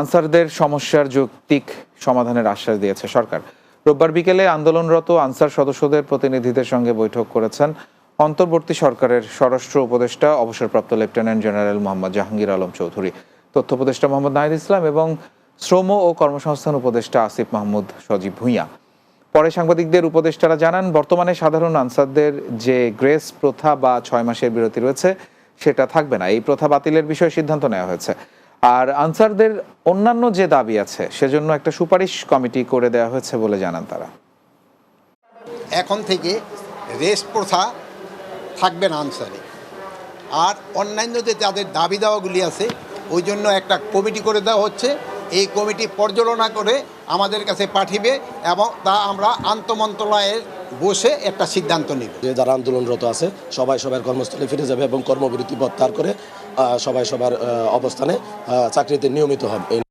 আনসারদের সমস্যার যৌক্তিক সমাধানের আশ্বাস দিয়েছে সরকার। রোববার বিকেলে আন্দোলনরত আনসার সদস্যদের প্রতিনিধিদের সঙ্গে বৈঠক করেছেন অন্তর্বর্তী সরকারের স্বরাষ্ট্র উপদেষ্টা, অবসরপ্রাপ্ত লেফটেন্যান্ট জেনারেল মোহাম্মদ জাহাঙ্গীর আলম চৌধুরী, তথ্য উপদেষ্টা মোহাম্মদ নাহিদ ইসলাম এবং শ্রম ও কর্মসংস্থান উপদেষ্টা আসিফ মাহমুদ সজীব ভূঁইয়া। পরে সাংবাদিকদের উপদেষ্টারা জানান, বর্তমানে সাধারণ আনসারদের যে গ্রেস প্রথা বা ছয় মাসের বিরতি রয়েছে, সেটা থাকবে না। এই প্রথা বাতিলের বিষয়ে সিদ্ধান্ত নেওয়া হয়েছে। আর আনসারদের অন্যান্য যে দাবি আছে সেজন্য একটা সুপারিশ কমিটি করে দেওয়া হয়েছে বলে জানান তারা। এখন থেকে রেস্ট প্রথা থাকবে না আনসারে। আর অন্যান্য যে যাদের দাবি দাওয়াগুলি আছে ওই জন্য একটা কমিটি করে দেওয়া হচ্ছে। এই কমিটি পর্যালোচনা করে আমাদের কাছে পাঠিবে এবং তা আমরা আন্তমন্ত্রণালয়ে বসে একটা সিদ্ধান্ত নিব। যে যারা আন্দোলনরত আছে সবাই সবার কর্মস্থলে ফিরে যাবে এবং কর্মবিরতি প্রত্যাহার করে সবাই সবার অবস্থানে চাকরিতে নিয়মিত হবে